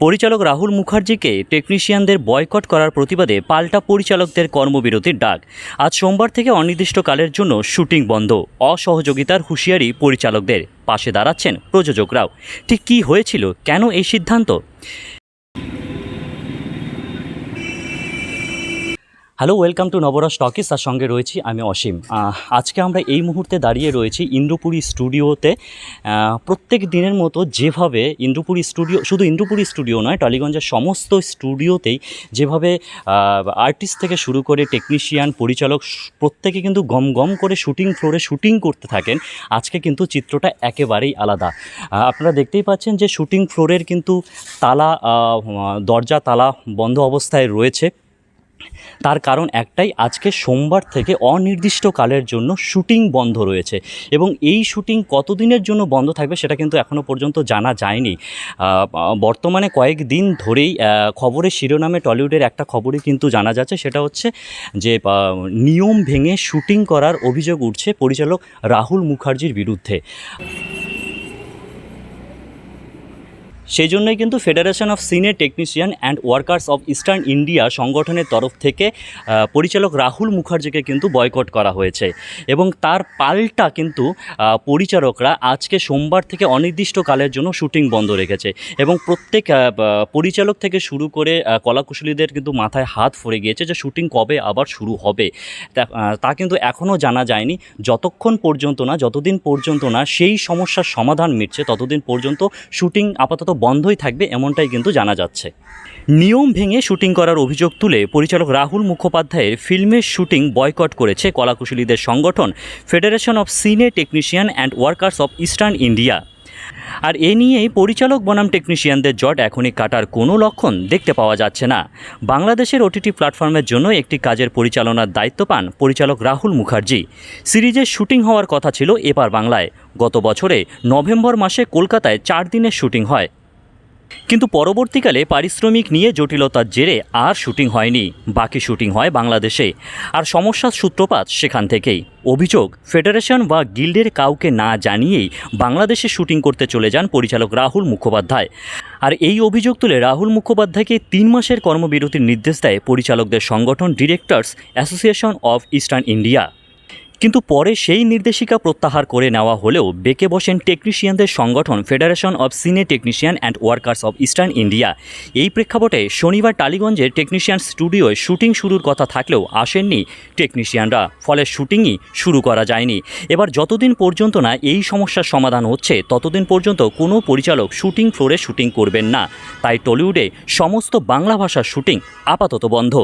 পরিচালক রাহুল মুখার্জিকে টেকনিশিয়ানদের বয়কট করার প্রতিবাদে পাল্টা পরিচালকদের কর্মবিরতির ডাক। আজ সোমবার থেকে অনির্দিষ্টকালের জন্য শুটিং বন্ধ। অসহযোগিতার হুঁশিয়ারি পরিচালকদের। পাশে দাঁড়াচ্ছেন প্রযোজকরাও। ঠিক কী হয়েছিল? কেন এই সিদ্ধান্ত? Hello welcome to Navarasa talkies তার সঙ্গে রয়েছি আমি অসীম। আজকে আমরা এই মুহূর্তে দাঁড়িয়ে রয়েছি ইন্দ্রপুরী স্টুডিওতে। প্রত্যেক দিনের মতো যেভাবে ইন্দ্রপুরী স্টুডিও শুধু ইন্দ্রপুরী স্টুডিও নয়, টালিগঞ্জের সমস্ত স্টুডিওতেই যেভাবে আর্টিস্ট থেকে শুরু করে টেকনিশিয়ান পরিচালক প্রত্যেকে কিন্তু গম গম করে শুটিং ফ্লোরে শুটিং করতে থাকেন। আজকে কিন্তু চিত্রটা একেবারেই আলাদা। আপনারা দেখতেই পাচ্ছেন যে শুটিং ফ্লোরের কিন্তু তালা দরজা, তালা বন্ধ অবস্থায় রয়েছে। তার কারণ একটাই, আজকে সোমবার থেকে অনির্দিষ্টকালের জন্য শুটিং বন্ধ রয়েছে এবং এই শুটিং কতদিনের জন্য বন্ধ থাকবে সেটা কিন্তু এখনও পর্যন্ত জানা যায়নি। বর্তমানে কয়েকদিন ধরেই খবরের শিরোনামে টলিউডের একটা খবরই কিন্তু জানা যাচ্ছে, সেটা হচ্ছে যে নিয়ম ভেঙে শুটিং করার অভিযোগ উঠছে পরিচালক রাহুল মুখার্জির বিরুদ্ধে। সেই জন্যই কিন্তু federation of senior technician and workers of eastern India সংগঠনের তরফ থেকে পরিচালক রাহুল মুখার্জিকে কিন্তু বয়কট করা হয়েছে। এবং তার পাল্টা কিন্তু পরিচালকরা আজকে সোমবার থেকে অনির্দিষ্টকালের জন্য শুটিং বন্ধ রেখেছে। এবং প্রত্যেক পরিচালক থেকে শুরু করে কলাকুশলীদের কিন্তু মাথায় হাত পড়ে গিয়েছে যে শুটিং কবে আবার শুরু হবে। তা কিন্তু এখনও জানা যায়নি। যতক্ষণ পর্যন্ত না, যতদিন পর্যন্ত না সেই সমস্যার সমাধান মিটছে, ততদিন পর্যন্ত শুটিং আপাতত বন্ধই থাকবে এমনটাই কিন্তু জানা যাচ্ছে। নিয়ম ভেঙে শুটিং করার অভিযোগ তুলে পরিচালক রাহুল মুখোপাধ্যায়ের ফিল্মের শুটিং বয়কট করেছে কলাকুশলীদের সংগঠন federation of cine technician and workers of eastern India আর এ নিয়েই পরিচালক বনাম টেকনিশিয়ানদের জট এখনই কাটার কোনো লক্ষণ দেখতে পাওয়া যাচ্ছে না। বাংলাদেশের ওটিটি প্ল্যাটফর্মের জন্য একটি কাজের পরিচালনার দায়িত্ব পান পরিচালক রাহুল মুখার্জি। সিরিজের শুটিং হওয়ার কথা ছিল এপার বাংলায়। গত বছরে নভেম্বর মাসে কলকাতায় চার দিনের শুটিং হয়। কিন্তু পরবর্তীকালে পারিশ্রমিক নিয়ে জটিলতার জেরে আর শুটিং হয়নি। বাকি শুটিং হয় বাংলাদেশে। আর সমস্যার সূত্রপাত সেখান থেকেই। অভিযোগ, ফেডারেশন বা গিল্ডের কাউকে না জানিয়েই বাংলাদেশে শুটিং করতে চলে যান পরিচালক রাহুল মুখোপাধ্যায়। আর এই অভিযোগ তুলে রাহুল মুখোপাধ্যায়কে তিন মাসের কর্মবিরতির নির্দেশ দেয় পরিচালকদের সংগঠন directors association of eastern India. কিন্তু পরে সেই নির্দেশিকা প্রত্যাহার করে নেওয়া হলেও বেঁকে বসেন টেকনিশিয়ানদের সংগঠন federation of cine technician and workers of eastern India এই প্রেক্ষাপটে শনিবার টালিগঞ্জের টেকনিশিয়ান স্টুডিওয় শুটিং শুরুর কথা থাকলেও আসেননি টেকনিশিয়ানরা। ফলে শুটিংই শুরু করা যায়নি। এবার যতদিন পর্যন্ত না এই সমস্যার সমাধান হচ্ছে, ততদিন পর্যন্ত কোনো পরিচালক শুটিং ফ্লোরে শুটিং করবেন না। তাই টলিউডে সমস্ত বাংলা ভাষার শুটিং আপাতত বন্ধ।